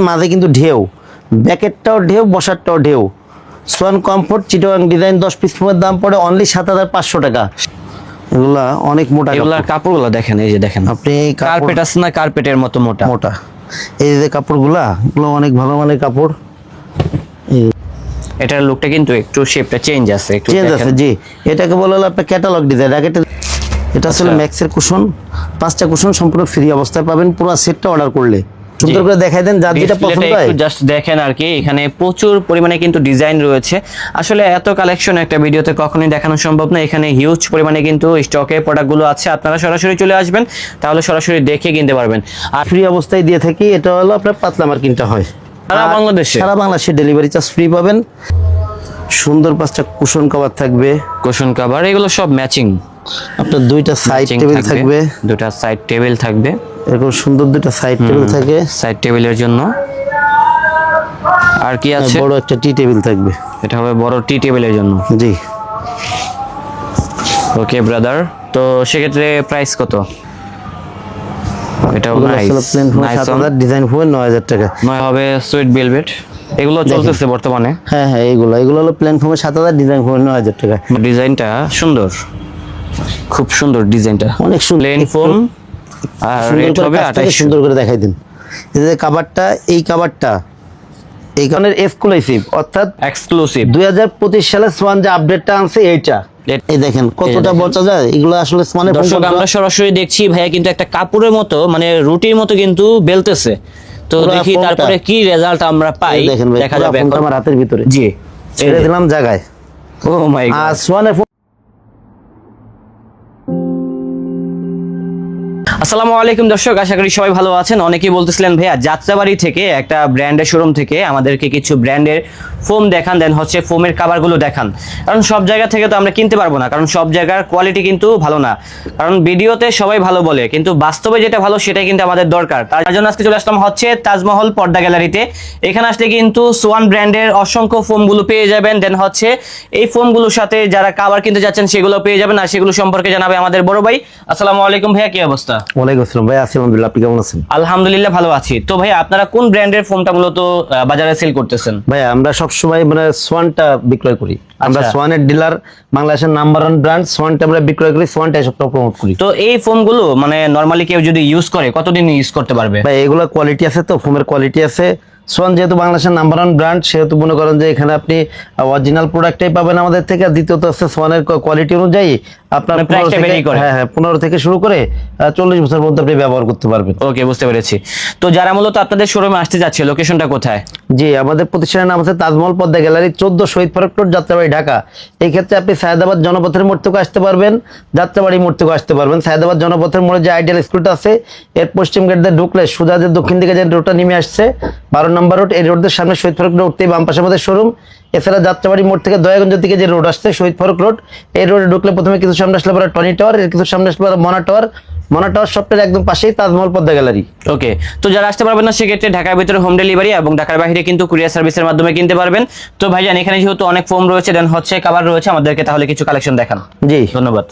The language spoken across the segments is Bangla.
মাঝে কিন্তু ঢেউ। ব্যাকেটটাও ঢেউ বসারটাও ঢেউ। সোয়ান কমফোর্ট চিটোয়াং ডিজাইন দশ পিস ফোমের দাম পড়ে অনলি সাত হাজার পাঁচশো টাকা। এগুলা অনেক মোটা এগুলার কাপড়গুলো দেখেন এই যে দেখেন। আপনি কার্পেট আছে না কার্পেটের মতো মোটা। মোটা। এই যে কাপড়গুলা এগুলো অনেক ভালো মানের কাপড়। এটার লুকটা কিন্তু একটু শেপটা চেঞ্জ আছে একটু চেঞ্জ আছে জি। এটাকে বলা হলো আপনার ক্যাটালগ ডিজাইন আগে এটা- আসলে। ম্যাক্সের কুশন পাঁচটা কুশন সম্পূর্ণ ফ্রি অবস্থায় পাবেন পুরো সেটটা অর্ডার করলে। সুন্দর করে দেখাই দেন যার যেটা পছন্দ হয়। একটু জাস্ট দেখেন আর কি এখানে প্রচুর পরিমাণে কিন্তু ডিজাইন রয়েছে। আসলে এত কালেকশন একটা ভিডিওতে কখনোই দেখানো সম্ভব না এখানে হিউজ পরিমাণে কিন্তু স্টকে প্রোডাক্টগুলো আছে আপনারা সরাসরি চলে আসবেন তাহলে সরাসরি দেখে কিনতে পারবেন। আর ফ্রি অবস্থায় দিয়ে থাকি এটা হলো আপনার পাতলা মার্কিনটা হয়। সারা বাংলাদেশে? সারা বাংলাদেশে ডেলিভারি চার্জ ফ্রি পাবেন। সুন্দর পাঁচটা কুশন কভার থাকবে। কুশন কভার এগুলো সব ম্যাচিং আপনার দুইটা সাইড টেবিল থাকবে। দুটা সাইড টেবিল থাকবে। এরকম সুন্দর দুইটা সাইড টেবিল থাকে। সাইড টেবিলের জন্য। আর কি আছে? বড় একটা টি টেবিল থাকবে। এটা হবে বড় টি টেবিলের জন্য। জি। ওকে ব্রাদার তো সেক্ষেত্রে প্রাইস কত? এটাও নাইস ডিজাইন ফোন নয় হাজার টাকা। নয় হবে সুইট ভেলভেট এগুলো চলতেছে বর্তমানে। হ্যাঁ হ্যাঁ এইগুলো। এগুলো হলো প্লেন ফোনের সাত হাজার ডিজাইন ফোন নয় হাজার টাকা। ডিজাইনটা সুন্দর। খুব সুন্দর ডিজাইনটা। অনেক সুন্দর। প্লেন ফোন আর রেট হবে কাজটাকে আঠাইশ সুন্দর করে দেখাই দিন। এই যে কাবারটা এই কাবারটা এই কারণের এক্সক্লুসিভ অর্থাৎ এক্সক্লুসিভ দুই হাজার পঁচিশ সালে সোয়ান যে আপডেটটা আনছে এইটা। এই দেখেন কতটা। বচা যায় এগুলো আসলে সোয়ানের দর্শক আমরা সরাসরি দেখছি ভাইয়া কিন্তু একটা কাপড়ের মতো মানে রুটির মতো কিন্তু বেলতেছে। তো দেখি তারপরে কি রেজাল্ট আমরা পাই দেখেন দেখা যাবে আমার হাতের ভিতরে। জি ছেড়ে দিলাম জায়গায়। ও মাই গড আর সোয়ানের আসসালামু আলাইকুম দর্শক, আশা করি সবাই ভালো আছেন। অনেকেই বলতেছিলেন, ভাইয়া, যাত্রাবাড়ি থেকে একটা ব্র্যান্ডের শোরুম থেকে আমাদেরকে কিছু ব্র্যান্ডের ফোম দেখান, দেন হচ্ছে ফোমের কাভারগুলো দেখান। কারণ সব জায়গা থেকে তো আমরা কিনতে পারব না, কারণ সব জায়গার কোয়ালিটি কিন্তু ভালো না। কারণ ভিডিওতে সবাই ভালো বলে, কিন্তু বাস্তবে যেটা ভালো সেটাই কিন্তু আমাদের দরকার। তার জন্য আজকে চলে আসলাম হচ্ছে তাজমহল পর্দা গ্যালারিতে। এখানে আসলে কিন্তু সোয়ান ব্র্যান্ডের অসংখ্য ফোমগুলো পেয়ে যাবেন, দেন হচ্ছে এই ফোমগুলোর সাথে যারা কাভার কিনতে যাচ্ছেন, সেগুলো পেয়ে যাবেন, আর সেগুলো সম্পর্কে জানাবে আমাদের বড় ভাই। আসসালামু আলাইকুম ভাইয়া, কি অবস্থা? ওয়ালাইকুম আসসালাম। ভাই আলহামদুলিল্লাহ আপনি কেমন আছেন? আলহামদুলিল্লাহ ভালো আছি। তো ভাই আপনারা কোন ব্র্যান্ডের ফোনটা মূলত বাজারে সেল করতেছেন? ভাই আমরা সবসময় মানে সোয়ানটা বিক্রয় করি। আমরা আচ্ছা। সোয়ানের ডিলার বাংলাদেশের নাম্বার ওয়ান ব্র্যান্ড সোয়ানটা আমরা বিক্রয় করি সোয়ানটা সবটা প্রমোট করি। তো এই ফোনগুলো মানে নরমালি কেউ যদি ইউজ করে কতদিন ইউজ করতে পারবে? ভাই এগুলো কোয়ালিটি আছে তো ফোনের কোয়ালিটি আছে। সোয়ান যেহেতু বাংলাদেশের নাম্বার ওয়ান ব্র্যান্ড সেহেতু মনে করেন যে এখানে আপনি অরিজিনাল প্রোডাক্টটাই পাবেন আমাদের থেকে। আর দ্বিতীয়ত হচ্ছে সোয়ানের কোয়ালিটি অনুযায়ী আপনার মানে price 15 টা থেকে- vary করে। হ্যাঁ হ্যাঁ পনেরো থেকে শুরু করে চল্লিশ বছর মধ্যে আপনি ব্যবহার করতে পারবেন। ওকে বুঝতে পেরেছি। তো যারা মূলত আপনাদের শোরুমে আসতে যাচ্ছে লোকেশনটা কোথায়? জি আমাদের প্রতিষ্ঠানের নাম হচ্ছে তাজমহল পদ্মা গ্যালারি চোদ্দ শহীদ ফারুক রোড যাত্রাবাড়ি ঢাকা। এই ক্ষেত্রে আপনি সায়দাবাদ জনপথের মোড় থেকে আসতে পারবেন যাত্রাবাড়ি মোড় থেকে আসতে পারবেন। সায়দাবাদ জনপথের মোড়ে যে আইডিয়াল স্কুলটা আছে এর পশ্চিম গেট দিয়ে ঢুকলে সোজা যে দক্ষিণ দিকে যে রোডটা নেমে আসছে বারো নম্বর রোড, এই রোডের সামনে শহীদ ফারুক রোড, উঠতেই বাম পাশে আমাদের শোরুম। এছাড়া যাত্রাবাড়ি মোড় থেকে দয়াগঞ্জ দিকে যে রোড আসছে, শহীদ ফারুক রোড, এই রোডে ঢুকলে প্রথমে কিছু সামনে আসলে পরে টনি টাওয়ার এর কিছু সামনে আসলে পরে মনা টাওয়ার মনা টাওয়ার সবটার একদম পাশেই তাজমহল পদ্মা গ্যালারি। ওকে তো যারা আসতে পারবেন না সেক্ষেত্রে ঢাকার ভিতরে হোম ডেলিভারি এবং ঢাকার বাইরে কিন্তু কুরিয়ার সার্ভিসের মাধ্যমে কিনতে পারবেন। তো ভাইজান এখানে যেহেতু অনেক ফোম রয়েছে দেন হচ্ছে কাভার রয়েছে আমাদেরকে তাহলে কিছু কালেকশন দেখান। জি। ধন্যবাদ।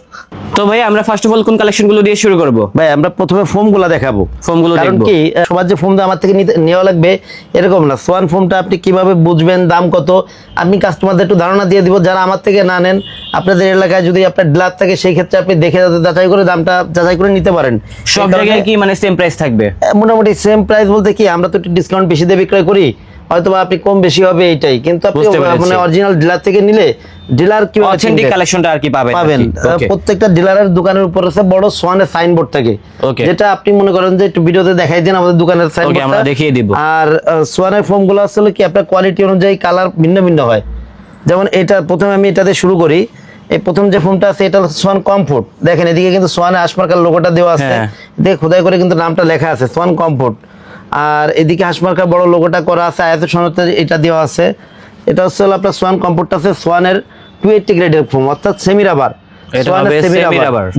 তো ভাই আমরা ফার্স্ট অফ অল কোন কালেকশনগুলো দিয়ে শুরু করব? ভাই আমরা প্রথমে ফোমগুলো দেখাবো। ফোমগুলো কারণ কি সবার যে ফোনটা আমার থেকে নেওয়া লাগবে এরকম না। সোয়ান ফোনটা আপনি কীভাবে বুঝবেন দাম কত আমি কাস্টমারদের একটু ধারণা দিয়ে দিব। যারা আমার থেকে না নেন আপনাদের এলাকায় যদি আপনার ডিলার থাকে সেই ক্ষেত্রে আপনি দেখে যাতে যাচাই করে দামটা যাচাই করে নিতে পারেন। সব জায়গায় কি মানে সেম প্রাইস থাকবে? মোটামুটি সেম প্রাইস বলতে কি আমরা তো একটু ডিসকাউন্ট বেশি দিয়ে বিক্রয় করি হয়তো আপনি কম বেশি হবে এইটাই। কিন্তু আপনি মানে অরিজিনাল ডিলার থেকে নিলে ডিলার কি অথেন্টিক কালেকশনটা আর কি পাবেন পাবেন। প্রত্যেকটা ডিলারের দোকানের উপর আছে বড় সোয়ানের সাইনবোর্ড থাকে. যেটা আপনি মনে করেন যে একটু ভিডিওতে দেখাই দেন আমাদের দোকানের সাইনবোর্ড আমরা দেখিয়ে দিব। আর সোয়ানের ফোমগুলো আসলে কি আপনার কোয়ালিটি অনুযায়ী কালার ভিন্ন ভিন্ন হয়। যেমন এটা প্রথমে আমি এটাতে শুরু করি। এই প্রথম যে ফোনটা আছে এটা হচ্ছে সোয়ান কমফোর্ট দেখেন এদিকে কিন্তু সোয়ানের হাসমার্কার লোগোটা দেওয়া আছে। দেখ দেখে খোদাই করে কিন্তু নামটা লেখা আছে সোয়ান কমফোর্ট আর এদিকে হাসমার্কার বড় লোগোটা করা আছে আয়াত সনতে এটা দেওয়া আছে। এটা হচ্ছে হলো আপনার সোয়ান কমফোর্টটা আছে সোয়ানের টু এইটটি গ্রেডের ফোন অর্থাৎ সেমি রাবার এটা হবে।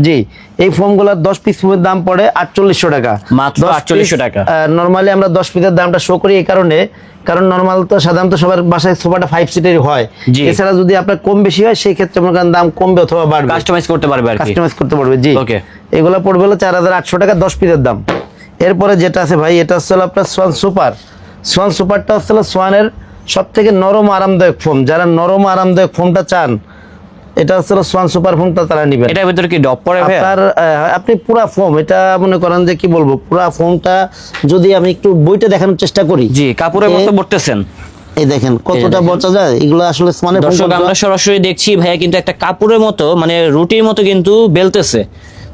জি এই ফোমগুলোর দশ পিস ফোমের দাম পড়ে আটচল্লিশশো টাকা। মাত্র 4800 টাকা। নর্মালি আমরা দশ পিসের দামটা শো করি এই কারণে কারণ নর্মাল তো সাধারণত সবার বাসায় সোফাটা সিটের হয়। এছাড়া যদি আপনার কম বেশি হয় সেই ক্ষেত্রে দাম কমবে অথবা বাড়বে। কাস্টমাইজ করতে পারবে আর কাস্টমাইজ করতে পারবে জি। Okay. এগুলো পড়বে হলো চার হাজার আটশো টাকা দশ পিসের দাম। এরপরে যেটা আছে ভাই এটা হচ্ছে আপনার সোয়ান সুপার সোয়ান সুপারটা হচ্ছে সোয়ানের সব থেকে নরম আরামদায়ক ফোম। যারা নরম আরামদায়ক ফোমটা চান এটা হচ্ছে সোয়ান সুপার ফোমটা তারা নেবেন। এটার ভিতরে কি ডপ আপনার আপনি পুরা ফোম এটা মনে করেন যে কি বলব পুরা ফোমটা যদি আমি একটু বইটা দেখানোর চেষ্টা করি। জি কাপড়ের মতো পড়তেছেন এই দেখেন কতটা বচা যায় এগুলো আসলে সোয়ানের দর্শক আমরা সরাসরি দেখছি ভাইয়া কিন্তু একটা কাপড়ের মতো মানে রুটির মতো কিন্তু বেলতেছে।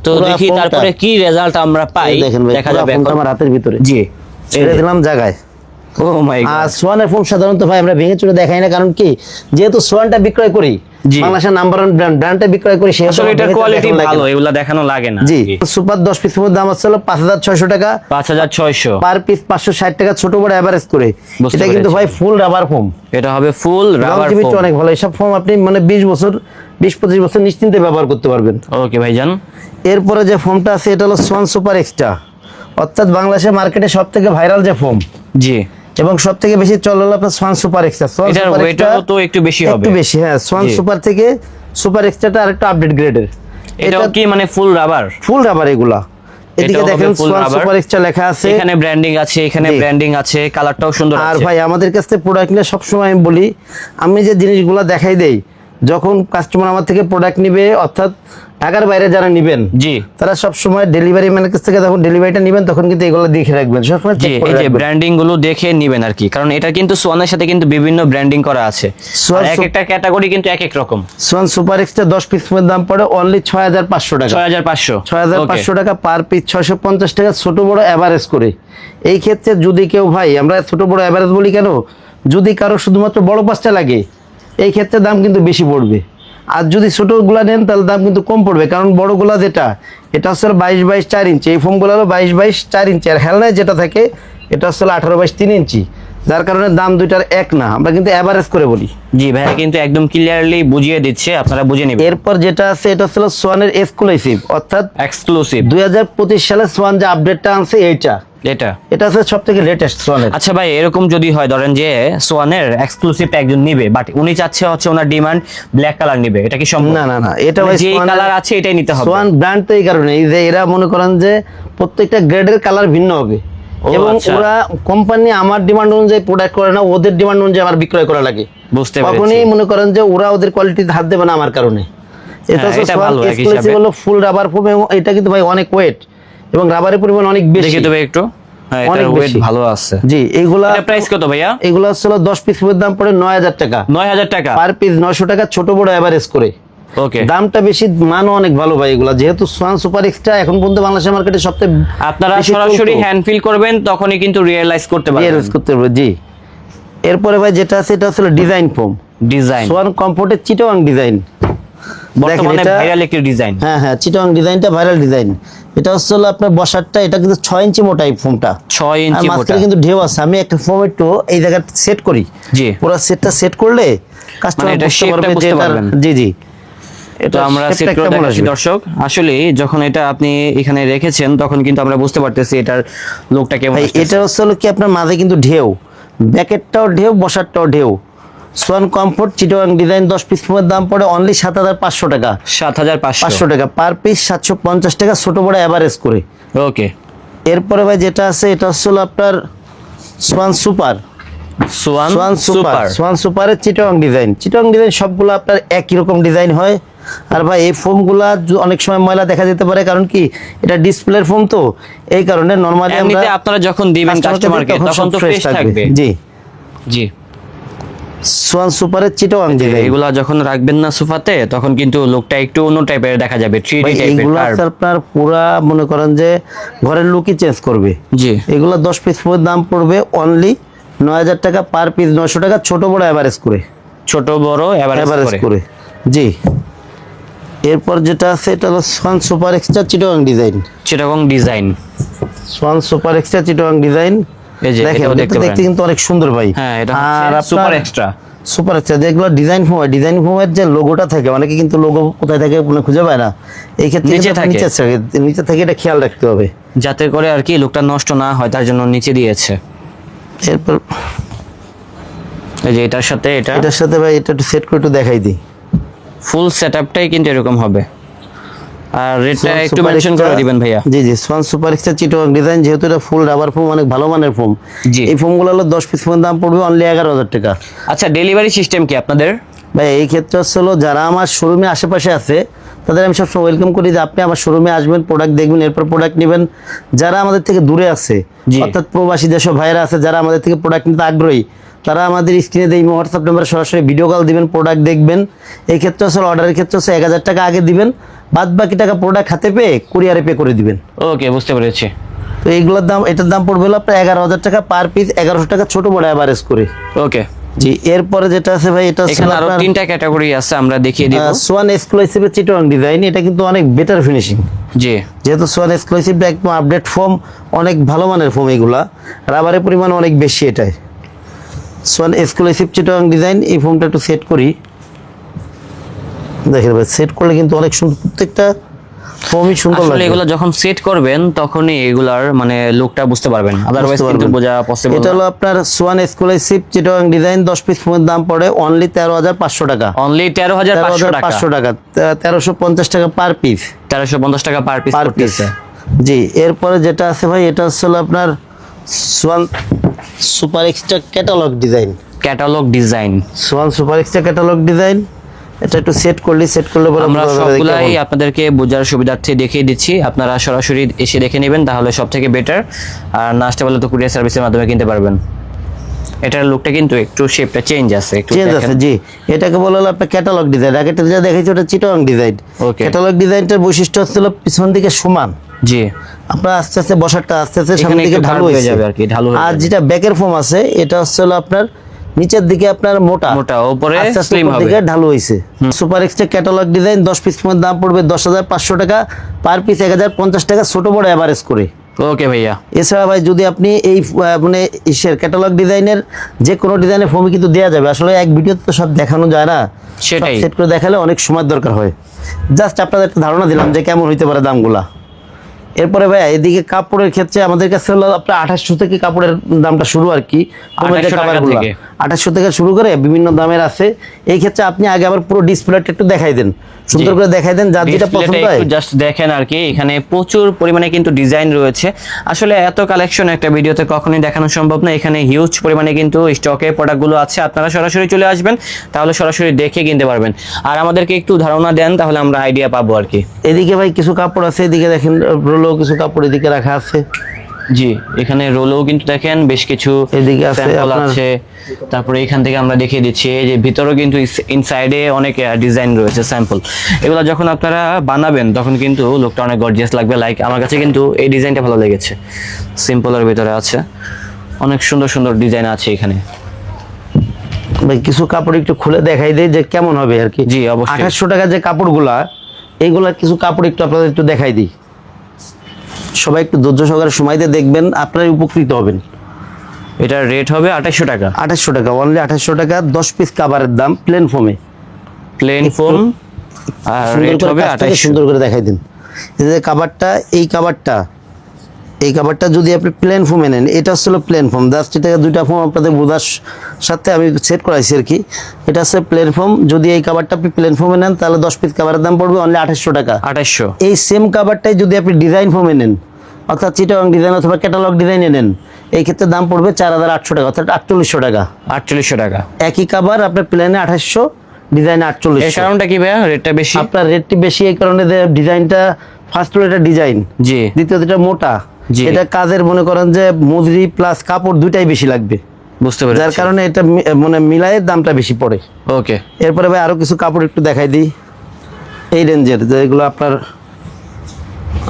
তো দেখি তারপরে কি রেজাল্ট আমরা পাই দেখা যাবে ফোমটা আমার হাতের ভিতরে। জি ছেড়ে দিলাম জায়গায়। ও মাই আর সোয়ানের ফোন সাধারণত ভাই আমরা ভেঙে চুরে দেখাই না কারণ কি যেহেতু সোয়ানটা বিক্রয় করি। বাংলাদেশের নাম্বার ওয়ান ব্র্যান্ড ব্র্যান্ডটা বিক্রয় করি সেহেতু আসলে চুরে কোয়ালিটি ভালো। এগুলা দেখানো লাগে না। জি সুপার দশ পিস ফোনের দাম হচ্ছে পাঁচ হাজার ছয়শো টাকা। পাঁচ হাজার ছয়শো। পার পিস পাঁচশো ষাট টাকা ছোট বড় অ্যাভারেজ করে। এটা কিন্তু ভাই ফুল রাবার ফোম এটা হবে ফুল রাবার লংজিভিটি অনেক ভালো। এইসব ফোম আপনি মানে বিশ বছর বিশ পঁচিশ বছর নিশ্চিন্তে ব্যবহার করতে পারবেন। ওকে ভাইজান। এরপরে যে ফোমটা আছে এটা হলো সোয়ান সুপার এক্সট্রা অর্থাৎ বাংলাদেশের মার্কেটে সব থেকে ভাইরাল যে ফোম জি। এবং সব থেকে বেশি চল হলো আপনার Swan super extra Swan super তো একটু বেশি হবে। একটু বেশি হ্যাঁ সোয়ান সুপার থেকে সুপার এক্সট্রাটা আরেকটু আপডেট গ্রেডের এটা কি মানে ফুল রাবার ফুল রাবার এগুলা। এদিকে দেখেন সোয়ান সুপার এক্সট্রা লেখা আছে। এখানে ব্র্যান্ডিং আছে এখানে ব্র্যান্ডিং আছে কালারটাও সুন্দর আর ভাই আমাদের কাছে প্রোডাক্ট নিয়ে সবসময় আমি বলি আমি যে জিনিসগুলো দেখাই দেই যখন কাস্টমার আমার থেকে প্রোডাক্ট নিবে অর্থাৎ ঢাকার বাইরে যারা নিবেন জি। তারা সবসময় ডেলিভারি ম্যানের কাছ থেকে যখন ডেলিভারিটা নেবেন তখন কিন্তু এগুলো দেখে রাখবেন সবসময় চেক করে এই যে রাখবেন। ব্র্যান্ডিংগুলো দেখে নিবেন আর কি কারণ এটা কিন্তু সোয়ানের সাথে কিন্তু বিভিন্ন ব্র্যান্ডিং করা আছে। আর এক একটা ক্যাটাগরি কিন্তু এক এক রকম। সোয়ান সুপার এক্সট্রা দশ পিসের দাম পড়ে অনলি ছয় হাজার পাঁচশো টাকা। ছয় হাজার পাঁচশো ছয় হাজার পাঁচশো টাকা পার পিস ছয়শো পঞ্চাশ টাকা ছোট বড় অ্যাভারেজ করে। এই ক্ষেত্রে যদি কেউ ভাই আমরা ছোট বড় এভারেজ বলি কেন? যদি কারও শুধুমাত্র বড় পাঁচটা লাগে এই ক্ষেত্রে দাম কিন্তু বেশি পড়বে। আর যদি ছোটোগুলা নেন, তাহলে দাম কিন্তু কম পড়বে। কারণ বড়গুলা যেটা, এটা হচ্ছে বাইশ বাইশ চার ইঞ্চি। এই ফোনগুলো হলো বাইশ বাইশ চার ইঞ্চি। আর হেলনায় যেটা থাকে, এটা হচ্ছে আঠারো বাইশ তিন ইঞ্চি। যার কারণে দাম দুইটার এক না। আমরা কিন্তু অ্যাভারেজ করে বলি। জি ভাইয়া কিন্তু একদম ক্লিয়ারলি বুঝিয়ে দিচ্ছে আপনারা বুঝে নেবেন। এরপর যেটা আছে এটা হচ্ছে সোয়ানের এক্সক্লুসিভ অর্থাৎ এক্সক্লুসিভ দুই হাজার পঁচিশ সালে সোয়ান যে আপডেটটা আনছে এইটা। এটা? এটা হচ্ছে সব থেকে লেটেস্ট সোয়ানের। আচ্ছা ভাই এরকম যদি হয় ধরেন যে সোয়ানের এক্সক্লুসিভ একজন নিবে বাট উনি চাচ্ছে হচ্ছে ওনার ডিমান্ড ব্ল্যাক কালার নিবে এটা কি সম্ভব? না না না এটা মানে ভাই যে কালার আছে এটাই নিতে হবে। সোয়ান ব্র্যান্ড তো এই কারণে যে এরা মনে করেন যে প্রত্যেকটা গ্রেডের কালার ভিন্ন হবে। এবং আচ্ছা। ওরা কোম্পানি আমার ডিমান্ড অনুযায়ী প্রোডাক্ট করে না ওদের ডিমান্ড অনুযায়ী আমার বিক্রয় করা লাগে। বুঝতে কখনই মনে করেন যে ওরা ওদের কোয়ালিটিতে হাত দেবে না আমার কারণে। এটা হ্যাঁ, ভালো হলো ফুল রাবার ফোম এবং এটা কিন্তু ভাই অনেক ওয়েট এবং রাবারের পরিমাণ অনেক বেশি। দেখি তবে একটু। হ্যাঁ অনেক ওয়েট ভালো আছে। জি এইগুলা এটা প্রাইস কত ভাইয়া? এগুলো হলো পিস দাম পড়ে নয় হাজার টাকা। নয় হাজার টাকা। পার পিস নয়শো টাকা ছোট বড় অ্যাভারেজ করে। ওকে দামটা বেশি মানও অনেক ভালো ভাই এগুলা। যেহেতু সোয়ান সুপার এক্সট্রা এখন পর্যন্ত বাংলাদেশের মার্কেটে সবচেয়ে আপনারা সরাসরি হ্যান্ড ফিল করবেন তখনই কিন্তু রিয়েলাইজ করতে পারবেন। Realize করতে পারবে জি। এরপরে ভাই যেটা আছে এটা হচ্ছে ডিজাইন ফোম ডিজাইন সোয়ান কমফোর্টের চিটোয়াং ডিজাইন বর্তমানে ভাইরাল একটি ডিজাইন হ্যাঁ হ্যাঁ চিটোয়াং ডিজাইনটা ভাইরাল ডিজাইন এটা হচ্ছে হলো আপনার বসারটা এটা কিন্তু ছয় ইঞ্চি মোটা এই ফোমটা ছয় ইঞ্চি মোটা। কিন্তু ঢেউ আছে। আমি একটা ফোম একটু এই জায়গায় সেট করি। জি। পুরো সেটটা সেট করলে কাস্টমার মানে এটা বুঝতে পারবে পারবেন। জি জি। এটা আমরা সেট করে দেখাচ্ছি? দর্শক। আসলে যখন এটা আপনি এখানে রেখেছেন তখন কিন্তু আমরা বুঝতে পারতেছি এটার লোকটা কেমন এটা হচ্ছে কি আপনার মাঝে কিন্তু ঢেউ। ব্যাকেটটাও ঢেউ বসারটাও ঢেউ। সোয়ান কমফোর্ট চিটোয়াং ডিজাইন দশ পিস ফোমের দাম পড়ে অনলি সাত হাজার পাঁচশো টাকা। সাত হাজার পাঁচশো। টাকা। পার পিস সাতশো পঞ্চাশ টাকা ছোট বড় অ্যাভারেজ করে। ওকে এরপরে ভাই যেটা আছে এটা হচ্ছে আপনার Swan super Swan Swan super super Swan সুপারের চিটোয়াং ডিজাইন চিটোয়াং ডিজাইন সবগুলো আপনার একই রকম ডিজাইন হয়। আর ভাই এই ফোমগুলা অনেক সময় ময়লা দেখা যেতে পারে কারণ কি এটা ডিসপ্লের ফোম তো এই কারণে নর্মালি আমরা আপনারা যখন দিবেন কাস্টমারকে তখন তো ফ্রেশ থাকবে। জি। জি। সোয়ান সুপারের চিটোয়াং ডিজাইন এগুলা যখন রাখবেন না সোফাতে তখন কিন্তু লোকটা একটু অন্য টাইপের দেখা যাবে থ্রি ভাই ডি টাইপের এইগুলো curve। আপনার পুরা মনে করেন যে ঘরের লুকই চেঞ্জ করবে। জি। এগুলো দশ পিস দাম পড়বে অনলি নয় হাজার টাকা পার পিস নশো টাকা ছোট বড় অ্যাভারেজ করে। ছোট বড় এভারেজ করে। জি। এরপর যেটা আছে এটা হলো Swan super extra Chittagong design Chittagong design Swan super extra Chittagong design দেখেন দেখতে কিন্তু অনেক সুন্দর ভাই। হ্যাঁ এটা আর সুপার এক্সট্রা সুপার এক্সট্রা যেগুলো ডিজাইন ফোম হয় ডিজাইন ফোমের যে লোগোটা থাকে অনেকে কিন্তু লোগো কোথায় থাকে মানে খুঁজে পায় না। এই ক্ষেত্রে নিচে কিন্তু থাকে। নিচে থাকে নিচে থেকে এটা খেয়াল রাখতে হবে। যাতে করে আর কি লোকটা নষ্ট না হয় তার জন্য নিচে দিয়েছে। এরপর এই যে এটার সাথে এটা। এটার সাথে ভাই এটা একটু সেট করে একটু দেখাই দিই। ফুল সেটআপটাই কিন্তু এরকম হবে। আর রেটটা একটু মেনশন করে দিবেন ভাইয়া। জি জি Swan super extra Chittagong design যেহেতু এটা ফুল রাবার ফোম অনেক ভালো মানের ফোম জি। এই ফোমগুলো হলো দশ পিস ফোন দাম পড়বে অনলি এগারো হাজার টাকা। আচ্ছা ডেলিভারি সিস্টেম কি আপনাদের? ভাই এই ক্ষেত্রে হচ্ছে হলো যারা আমার শোরুমে আশেপাশে আছে তাদের আমি সবসময় ওয়েলকাম করি যে আপনি আমার শোরুমে আসবেন প্রোডাক্ট দেখবেন এরপর প্রোডাক্ট নেবেন। যারা আমাদের থেকে দূরে আছে। অর্থাৎ প্রবাসী যেসব ভাইরা আছে যারা আমাদের থেকে প্রোডাক্ট নিতে আগ্রহী তারা আমাদের স্ক্রিনে দিয়ে হোয়াটসঅ্যাপ নাম্বারে সরাসরি ভিডিও কল দিবেন প্রোডাক্ট দেখবেন। এই ক্ষেত্রে আসলে অর্ডারের ক্ষেত্রে হচ্ছে এক হাজার টাকা আগে দিবেন। বাদ বাকি টাকা প্রোডাক্ট হাতে পেয়ে কুরিয়ারে পে করে দিবেন। ওকে বুঝতে পেরেছি। তো এইগুলোর দাম এটার দাম পড়বে হলো আপনার এগারো হাজার টাকা পার পিস এগারোশো টাকা ছোট বড় অ্যাভারেজ করে। ওকে জি এরপরে যেটা আছে ভাই এটা এখানে আরও তিনটা ক্যাটাগরি আছে আমরা দেখিয়ে দিব। সোয়ান এক্সক্লুসিভের চিটং ডিজাইন এটা কিন্তু অনেক বেটার ফিনিশিং জি। যেহেতু সোয়ান এক্সক্লুসিভটা একদম আপডেট ফর্ম অনেক ভালো মানের ফর্ম এগুলা। রাবারের পরিমাণ অনেক বেশি এটাই। সোয়ান এক্সক্লুসিভ চিটং ডিজাইন এই ফোমটা একটু সেট করি। দেখেন ভাই সেট করলে কিন্তু অনেক সুন্দর প্রত্যেকটা ফোমই সুন্দর আসলে লাগে। এগুলো যখন সেট করবেন তখনই এগুলার মানে লুকটা বুঝতে পারবেন। আদারওয়াইজ কিন্তু বোঝা পসিবল এটা হলো আপনার সোয়ান এক্সক্লুসিভ চিটং ডিজাইন দশ পিস ফোমের দাম পড়ে অনলি তেরো হাজার পাঁচশো টাকা। অনলি তেরো হাজার তেরো পাঁচশো হাজার টাকা। পাঁচশো টাকা তেরোশো পঞ্চাশ টাকা পার পিস তেরোশো পঞ্চাশ টাকা পার পিস পার পিস জি এরপরে যেটা আছে ভাই এটা হলো আপনার Swan super extra catalogue design. Catalogue design. Swan super extra catalogue design. এটা একটু সেট করলি সেট করলে পরে আমরা যে সবগুলাই আপনাদেরকে বোঝার সুবিধার্থে দেখিয়ে দিচ্ছি। আপনারা সরাসরি এসে দেখে নেবেন তাহলে সব থেকে বেটার আর না আসতে পারলে তো কুরিয়ার সার্ভিসের মাধ্যমে কিনতে পারবেন। এটার লুকটা কিন্তু একটু শেপটা চেঞ্জ আছে একটু চেঞ্জ আছে জি। এটাকে বলা হলো আপনার ক্যাটালগ ডিজাইন আগে যেটা দেখাইছি ওটা চিটং ডিজাইন. ক্যাটালগ ডিজাইনটার বৈশিষ্ট্য হচ্ছে পিছন দিকে সমান। জি। আপনার আস্তে আস্তে বসারটা আস্তে আস্তে সামনের দিকে ঢালু হয়ে যাবে আর কি, ঢালু হয়ে আর যেটা ব্যাকের ফোম আছে এটা হচ্ছে হলো আপনার নিচের দিকে আপনার মোটা। মোটা উপরে আস্তে আস্তে স্লিম হবে দিকে ঢালু হয়েছে সুপার এক্সট্রা ক্যাটালগ ডিজাইন দশ পিস ফোনের দাম পড়বে দশ হাজার পাঁচশো টাকা। পার পিস এক হাজার পঞ্চাশ টাকা ছোট বড় এভারেজ করে। ওকে ভাইয়া। এছাড়া ভাই যদি আপনি এই মানে ইসের ক্যাটালগ ডিজাইনের যে কোনো ডিজাইনের ফোমই কিন্তু দেওয়া যাবে। আসলে এক ভিডিওতে তো সব দেখানো যায় না। সেটাই। সেট করে দেখালে অনেক সময় দরকার হয়। জাস্ট আপনাদের একটা ধারণা দিলাম যে কেমন হইতে পারে দামগুলা। এরপরে ভাই এদিকে কাপড়ের ক্ষেত্রে আমাদের কাছে হলো আপনার আঠাশশো থেকে কাপড়ের দামটা শুরু আর কি। 2800 টাকা থেকে। আঠাশশো থেকে শুরু করে বিভিন্ন দামের আছে। এই ক্ষেত্রে আপনি আগে আবার পুরো ডিসপ্লেটা একটু দেখাই দেন। সুন্দর করে দেখাই দেন যার যেটা পছন্দ হয়। জাস্ট দেখেন আর কি। এখানে প্রচুর পরিমাণে কিন্তু ডিজাইন রয়েছে। আসলে এত কালেকশন একটা ভিডিওতে কখনোই দেখানো সম্ভব না। এখানে হিউজ পরিমাণে কিন্তু স্টকে প্রোডাক্টগুলো আছে। আপনারা সরাসরি চলে আসবেন তাহলে সরাসরি দেখে কিনতে পারবেন। আর আমাদেরকে একটু ধারণা দেন তাহলে আমরা আইডিয়া পাবো আর কি। এদিকে ভাই কিছু কাপড় আছে। এদিকে দেখেন রোলো কিছু কাপড় এদিকে রাখা আছে। জি এখানে রোলও কিন্তু দেখেন বেশ কিছু এদিকে আছে তারপরে এখান থেকে আমরা দেখিয়ে দিচ্ছি এই যে ভিতরেও কিন্তু ইনসাইডে অনেক ডিজাইন রয়েছে স্যাম্পল এগুলো যখন আপনারা বানাবেন তখন কিন্তু লোকটা অনেক গর্জিয়াস লাগবে লাইক আমার কাছে কিন্তু এই ডিজাইনটা ভালো লেগেছে। সিম্পলের ভিতরে আছে। অনেক সুন্দর সুন্দর ডিজাইন আছে এখানে। ভাই কিছু কাপড় একটু খুলে দেখাই দেয় যে কেমন হবে আর কি। জি, অবশ্যই। আঠাশশো টাকা যে কাপড়গুলা এইগুলা কিছু কাপড় একটু আপনাদের একটু দেখাই দিই। সবাই একটু ধৈর্য সহকারে সময়তে দেখবেন আপনারাই উপকৃত হবেন। এটার রেট হবে আঠাশশো টাকা। আঠাশশো টাকা অনলি আঠাশশো টাকা দশ পিস কাভারের দাম প্লেন ফোমে প্লেন ফোম আর রেট হবে আঠাশ সুন্দর করে দেখাই দিন। এই যে কাভারটা এই কাভারটা এই কাভারটা যদি আপনি প্লেন ফোমে নেন এটা হচ্ছিল প্লেন ফোম জাস্ট এটাকে দুইটা ফোম আপনাদের বোঝার সাথে আমি সেট করাইছি আর কি। এটা হচ্ছে প্লেন ফোম যদি এই কাভারটা আপনি প্লেন ফোমে নেন তাহলে দশ পিস কাভারের দাম পড়বে অনলি আঠাশশো টাকা। আঠাশশো এই সেম কাভারটাই যদি আপনি ডিজাইন ফোমে নেন অর্থাৎ চিটাং ডিজাইন অথবা ক্যাটালগ ডিজাইনে নেন এই ক্ষেত্রে দাম পড়বে চার হাজার আটশো টাকা অর্থাৎ আটচল্লিশশো টাকা। আটচল্লিশশো টাকা। একই কাভার আপনার প্লেনে আঠাশশো ডিজাইনে এর কারণটা কি ভাইয়া? রেটটা বেশি? আপনার রেটটি বেশি এই কারণে ডিজাইনটা ফার্স্ট হলো এটা ডিজাইন জি। দ্বিতীয়ত এটা মোটা। এটা কাজের মনে করেন যে মজুরি প্লাস কাপড় দুইটাই বেশি লাগবে। বুঝতে পারি যার কারণে এটা মানে মিলায়ে দামটা বেশি পড়ে। ওকে এরপরে ভাই আরও কিছু কাপড় একটু দেখাই দিই। এই রেঞ্জের যেগুলো আপনার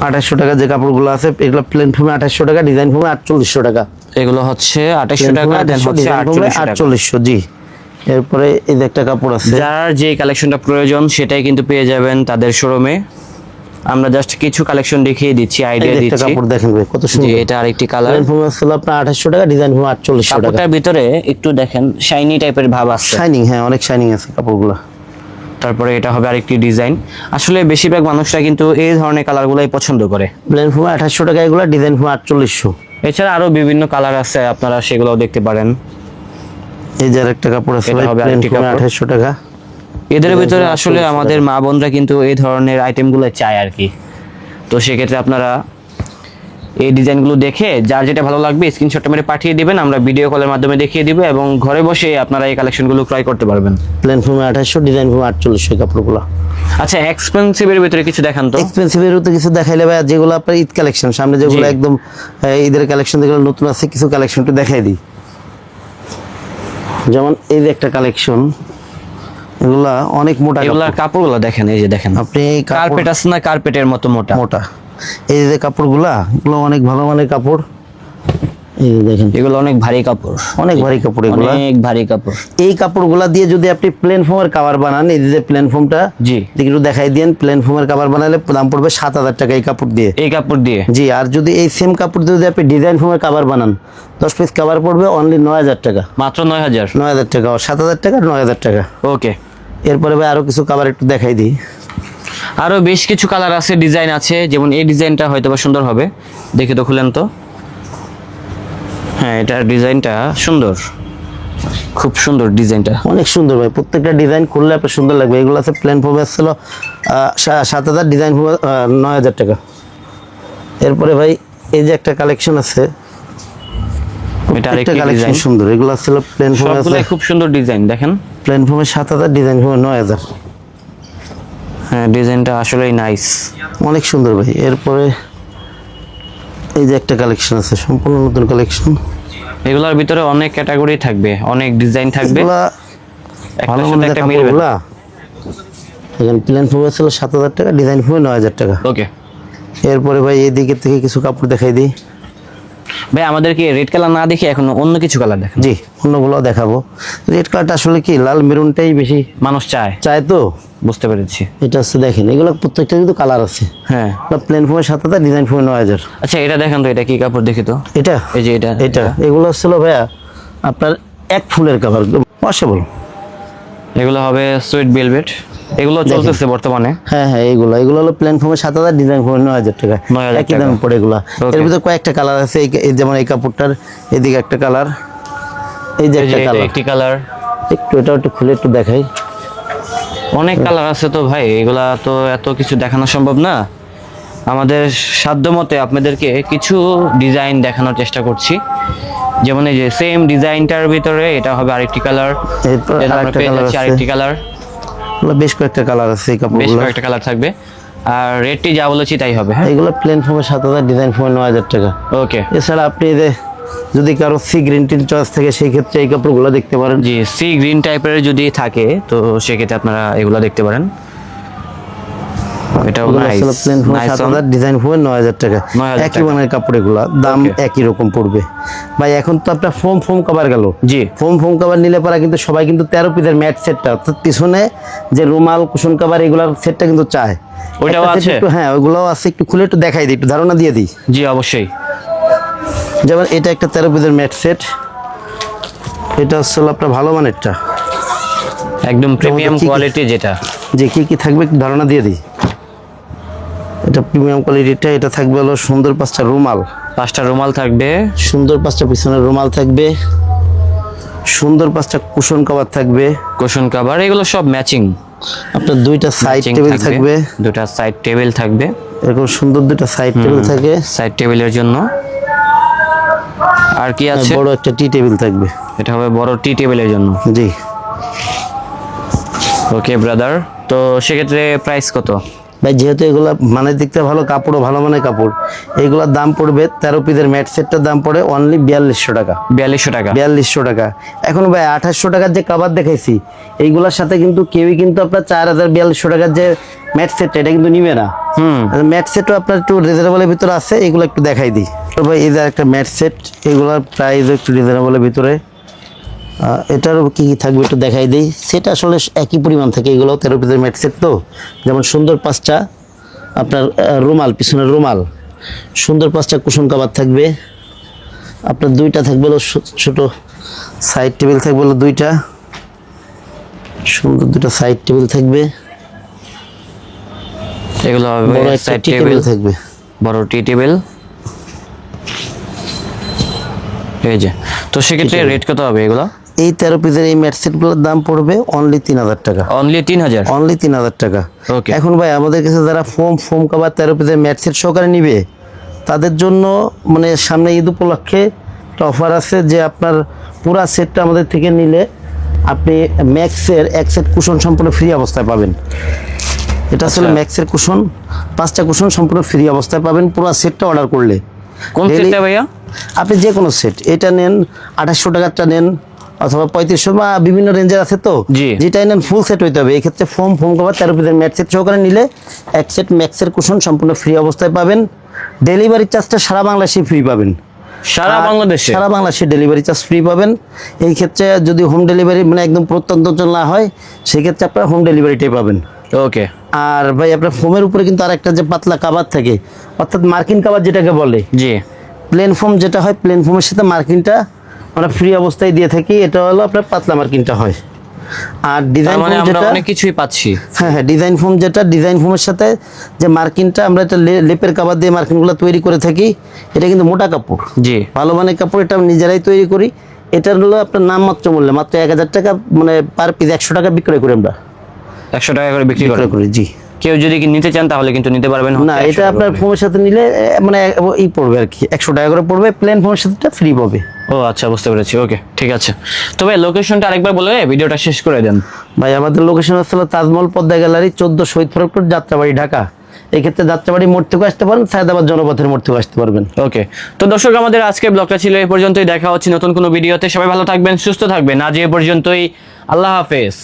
আঠাশশো টাকা যে কাপড়গুলো আছে এগুলো প্লেন ফোমে আঠাশশো টাকা ডিজাইন ফোমে আটচল্লিশশো টাকা। এগুলো হচ্ছে আঠাশশো টাকা আটচল্লিশশো জি। এরপরে এই একটা কাপড় আছে। যার যে কালেকশনটা প্রয়োজন সেটাই কিন্তু পেয়ে যাবেন তাদের শোরুমে আমরা জাস্ট কিছু কালেকশন দেখিয়ে দিচ্ছি আইডিয়া দিচ্ছি। কাপড় দেখেন ভাই কত সুন্দর। এটা আরেকটি কালার ফোমে আসলে আপনার আঠাশশো টাকা ডিজাইন ফোমে আটচল্লিশশো টাকা। কাপড়টার ভিতরে একটু দেখেন শাইনি টাইপের ভাব আছে। শাইনিং হ্যাঁ অনেক শাইনিং আছে কাপড়গুলো। তারপরে এটা হবে আরেকটি ডিজাইন আসলে বেশিরভাগ মানুষরা কিন্তু এই ধরনের কালারগুলোই পছন্দ করে। প্লেন ফোমে আঠাশশো টাকা এগুলো ডিজাইন ফোমে আটচল্লিশশো। এছাড়া আরও বিভিন্ন কালার আছে আপনারা সেগুলোও দেখতে পারেন। এই যে একটা কাপড় আছে প্লেন আরেকটি কাপড়। আঠাশশো টাকা। এদের ভিতরে আসলে আমাদের মা বোনরা কিন্তু এই ধরনের আইটেমগুলো চায় আর কি। তো সেক্ষেত্রে আপনারা এই ডিজাইনগুলো দেখে যার যেটা ভালো লাগবে স্ক্রিনশটটা মেরে পাঠিয়ে দিবেন আমরা ভিডিও কলের মাধ্যমে দেখিয়ে দিব এবং ঘরে বসে আপনারা এই কালেকশনগুলো ক্রয় করতে পারবেন। প্লেন ফোমে আঠাশশো ডিজাইন ফোমে আটচল্লিশশো কাপড়গুলো। আচ্ছা এক্সপেন্সিভের ভিতরে কিছু দেখান তো। এক্সপেন্সিভের তো কিছু দেখাইলে ভাই যেগুলো আপনার ঈদ কালেকশন সামনে যেগুলো একদম ঈদের কালেকশন যেগুলো নতুন আছে কিছু কালেকশন একটু দেখাই দিই। যেমন এই যে একটা কালেকশন এগুলা অনেক মোটা এগুলার কাপড়গুলো দেখেন এই যে দেখেন। আপনি কার্পেট আছে না কার্পেটের মতো মোটা? মোটা। এই যে কাপড়গুলা এগুলো অনেক ভালো মানের কাপড়। এই যে দেখেন। এগুলো অনেক ভারী কাপড়। অনেক ভারী কাপড় এগুলা। অনেক ভারী কাপড়। এই কাপড়গুলা দিয়ে যদি আপনি প্লেন ফোমের কাভার বানান এই যে প্লেন ফোমটা জি। একটু দেখাই দিন প্লেন ফোমের কাভার বানালে দাম পড়বে সাত হাজার টাকা এই কাপড় দিয়ে। এই কাপড় দিয়ে? জি আর যদি এই সেম কাপড় দিয়ে যদি আপনি ডিজাইন ফোমের কাভার বানান দশ পিস কাভার পড়বে অনলি নয় হাজার টাকা। মাত্র নয় হাজার? নয় হাজার টাকা। সাত হাজার টাকা নয় হাজার টাকা। ওকে। এরপরে ভাই আরও কিছু কাভার একটু দেখাই দিই। আরও বেশ কিছু কালার আছে ডিজাইন আছে। যেমন এই ডিজাইনটা হয়তো বা সুন্দর হবে। দেখে তো খুলেন তো। হ্যাঁ এটার ডিজাইনটা সুন্দর। খুব সুন্দর ডিজাইনটা। অনেক সুন্দর ভাই প্রত্যেকটা ডিজাইন করলে আপনার সুন্দর লাগবে। এগুলো আছে প্লেন ফোম আসছিল সাত হাজার ডিজাইন ফোম নয় হাজার টাকা। এরপরে ভাই এই যে একটা কালেকশন আছে এটা একটা আরেকটি কালেকশন সুন্দর। এগুলো আসছিল প্লেন ফোম আছে। খুব সুন্দর ডিজাইন দেখেন। প্লেন ফোমে সাত হাজার ডিজাইন ফোমে নয় হাজার। হ্যাঁ ডিজাইনটা আসলেই নাইস অনেক সুন্দর ভাই। এরপরে এই যে একটা কালেকশন আছে সম্পূর্ণ নতুন কালেকশন এগুলোর ভিতরে অনেক ক্যাটাগরি থাকবে অনেক ডিজাইন থাকবে। এগুলা ভালো একটার মনে একটা মিলবে এখানে প্লেন ফুল ছিল সাত হাজার টাকা ডিজাইন ফুল নয় হাজার টাকা। ওকে এরপরে ভাই এদিকে থেকে কিছু কাপড় দেখাই দিই। ভাই আমাদেরকে রেড কালার না দেখে এখন অন্য কিছু কালার দেখেন। জি অন্যগুলো দেখাবো। রেড কালারটা আসলে কি লাল মেরুনটাই বেশি মানুষ চায়। চায় তো? বুঝতে পেরেছি। এটা হচ্ছে দেখেন এগুলো প্রত্যেকটা কিন্তু কালার আছে। হ্যাঁ। প্লেন ফোমে সাথে হাজার ডিজাইন ফোমে নয় হাজার আচ্ছা এটা দেখেন তো এটা কি কাপড় দেখি তো? এটা? এই যে এটা এটা। এগুলো হচ্ছিল ভাইয়া আপনার এক ফুলের কাভার পসিবল এগুলো হবে সুইট ভেলভেট এগুলো চলতেছে বর্তমানে। হ্যাঁ হ্যাঁ এইগুলো। এগুলো হলো প্লেন ফোমে সাত হাজার ডিজাইন ফোমে নয় হাজার টাকা। একই। দামে পড়ে এগুলো। এর ভিতরে কয়েকটা কালার আছে। যেমন এই কাপড়টার এদিকে একটা কালার এই যে একটা কালার একটি কালার একটু এটা একটু খুলে একটু দেখাই। অনেক কালার আছে তো ভাই। এগুলা তো এত কিছু দেখানো সম্ভব না। আমাদের সাধ্য মতে আপনাদেরকে কিছু ডিজাইন দেখানোর চেষ্টা করছি। যেমন এই যে সেম ডিজাইনটার ভিতরে এটা হবে আরেকটি কালার এরপর আরেকটা কালার বেশ কয়েকটা কালার আছে এই বেশ কয়েকটা কালার থাকবে। আর রেটটি যা বলেছি তাই হবে হ্যাঁ? এগুলো প্লেন ফর্মে সাত হাজার ডিজাইন ফর্মে নয় হাজার টাকা। ওকে এছাড়া আপনি যে যদি কারও সি গ্রিন টিন চয়েস থাকে সেই ক্ষেত্রে এই কাপড়গুলো দেখতে পারেন। জি সি গ্রিন টাইপের যদি থাকে তো সেক্ষেত্রে আপনারা এগুলো দেখতে পারেন। এটাও নাইস প্লেন ফোমে ডিজাইন ফোমে নয় হাজার টাকা। একই মানের কাপড় দাম একই রকম পড়বে। ভাই এখন তো আপনার ফোম ফোম কভার গেল। জি। ফোম ফোম কভার নিলে পরে কিন্তু সবাই কিন্তু তেরো পিসের ম্যাট সেটটা অর্থাৎ পিছনে যে রুমাল কুশন কভার এগুলোর সেটটা কিন্তু চায়। ওইটাও আছে? একটু হ্যাঁ ওইগুলোও আছে। একটু খুলে একটু দেখাই দিই একটু ধারণা দিয়ে দিই। জি অবশ্যই। যেমন এটা একটা পিসের ম্যাট সেট এটা হচ্ছে আপনার ভালো মানেরটা। একদম প্রিমিয়াম কোয়ালিটি যেটা। যে কি কি থাকবে ধারণা দিয়ে দিই। এটা প্রিমিয়াম কোয়ালিটিটা এটা থাকবে হলো সুন্দর পাঁচটা রুমাল। পাঁচটা রুমাল থাকবে। সুন্দর পাঁচটা পিছনের রুমাল থাকবে। সুন্দর পাঁচটা কুশন কভার থাকবে। কুশন কভার এগুলো সব ম্যাচিং আপনার দুইটা সাইড টেবিল থাকবে। দুটা সাইড টেবিল থাকবে। এরকম সুন্দর দুইটা সাইড টেবিল থাকে। সাইড টেবিলের জন্য। আর কি আছে? বড় একটা টি টেবিল থাকবে। এটা হবে বড় টি টেবিলের জন্য। জি। ওকে ব্রাদার তো সেক্ষেত্রে প্রাইস কত? ভাই যেহেতু এগুলো মানে দেখতে ভালো কাপড়ও ভালো মানের কাপড় এগুলোর দাম পড়বে তেরো পিসের ম্যাট সেটটার দাম পড়ে অনলি বিয়াল্লিশশো টাকা। বিয়াল্লিশশো টাকা। বিয়াল্লিশশো টাকা। এখন ভাই আঠাশশো টাকার যে কাবার দেখাইছি এইগুলোর সাথে কিন্তু কেউই কিন্তু আপনার চার হাজার বিয়াল্লিশশো টাকার যে ম্যাট সেটটা এটা কিন্তু নিবে না। হুম। ম্যাট সেটও আপনার একটু রিজনেবলের ভিতরে আছে এগুলো একটু দেখাই দিই। তো ভাই এই যে একটা ম্যাট সেট এগুলোর প্রাইস একটু রিজনেবলের ভিতরে। আহ, এটারও কি কি থাকবে একটু দেখাই দিই। সেটা আসলে একই পরিমাণ থাকে এগুলো তেরো পিসের ম্যাট সেট তো। যেমন সুন্দর পাঁচটা আপনার রুমাল পিছনের রুমাল। সুন্দর পাঁচটা কুশন কাবার থাকবে। আপনার দুইটা থাকবে হলো ছোট সাইড টেবিল থাকবে হলো দুইটা। সুন্দর দুটো সাইড টেবিল থাকবে। এগুলো হবে বড় একটা টেবিল থাকবে। বড় টি টেবিল এই যে তো সেক্ষেত্রে রেট কত হবে এগুলো? এই তেরো পিসের এই ম্যাট সেটগুলোর দাম পড়বে অনলি তিন হাজার টাকা। অনলি তিন হাজার? অনলি তিন হাজার টাকা. এখন ভাই আমাদের কাছে যারা ফোম ফোম কাবার তেরো পিসের ম্যাট সেট সহকারে নিবে তাদের জন্য মানে সামনে ঈদ উপলক্ষে একটা অফার আছে যে আপনার পুরা সেটটা আমাদের থেকে নিলে আপনি ম্যাক্সের এক সেট কুশন সম্পূর্ণ ফ্রি অবস্থায় পাবেন। এটা আসলে আচ্ছা। ম্যাক্সের কুশন পাঁচটা কুশন সম্পূর্ণ ফ্রি অবস্থায় পাবেন পুরো সেটটা অর্ডার করলে। কোন সেটটা ভাইয়া? আপনি যে কোনো সেট এটা নেন আঠাশশো টাকারটা নেন অথবা পঁয়ত্রিশশো বা বিভিন্ন রেঞ্জের আছে তো নেন ফুল সেট হইতে হবে। এক্ষেত্রে ফোম ফোম কভার তেরো পিসের ম্যাট সেট সহকারে নিলে এক সেট ম্যাক্সের কুশন সম্পূর্ণ ফ্রি অবস্থায় পাবেন। ডেলিভারি চার্জটা সারা বাংলাদেশে ফ্রি পাবেন। সারা আর বাংলাদেশে? সারা বাংলাদেশে ডেলিভারি চার্জ ফ্রি পাবেন। এই ক্ষেত্রে যদি হোম ডেলিভারি মানে একদম প্রত্যন্ত অঞ্চল না হয় সেক্ষেত্রে আপনারা হোম ডেলিভারিটাই পাবেন। ওকে। আর ভাই আপনার ফোমের উপরে কিন্তু আরেকটা যে পাতলা কাবার থাকে অর্থাৎ মার্কিন কাবার যেটাকে বলে জি। প্লেন ফোম যেটা হয় প্লেন ফোমের সাথে মার্কিনটা আমরা ফ্রি অবস্থায় দিয়ে থাকি এটা হলো আপনার পাতলা মার্কিনটা হয়। আর ডিজাইন মানে ফোম আমরা যেটা অনেক কিছুই পাচ্ছি। হ্যাঁ হ্যাঁ ডিজাইন ফোম যেটা ডিজাইন ফোমের সাথে যে মার্কিনটা আমরা এটা লেপের কাবার দিয়ে মার্কিনগুলো তৈরি করে থাকি এটা কিন্তু মোটা কাপড়। জি। ভালো মানের কাপড় এটা আমরা নিজেরাই তৈরি করি। এটার হলো আপনার নাম মাত্র মূল্য মাত্র এক হাজার টাকা মানে পার পিস একশো টাকা বিক্রয় করি আমরা। একশো টাকা করে বিক্রি করে করি জি। কেউ যদি নিতে চান তাহলে কিন্তু নিতে পারবেন। না এটা আপনার। ফোমের সাথে নিলে মানে ই পড়বে আর কি। একশো টাকা করে পড়বে প্লেন ফোমের সাথে ফ্রি পাবে। ও আচ্ছা বুঝতে পেরেছি। ওকে ঠিক আছে। তবে লোকেশনটা আরেকবার বলে ভিডিওটা শেষ করে দেন। ভাই আমাদের লোকেশন হচ্ছে তাজমহল পদ্মা গ্যালারি চোদ্দ শহীদ ফরকপুর যাত্রাবাড়ি ঢাকা। এই ক্ষেত্রে যাত্রাবাড়ি মোড় থেকে আসতে পারেন সায়দাবাদ জনপথের মোড় থেকে আসতে পারবেন। ওকে তো দর্শক আমাদের আজকের ব্লগটা ছিল এই পর্যন্তই। দেখা হচ্ছে নতুন কোনো ভিডিওতে। সবাই ভালো থাকবেন সুস্থ থাকবেন। আজ এ পর্যন্তই। আল্লাহ হাফেজ।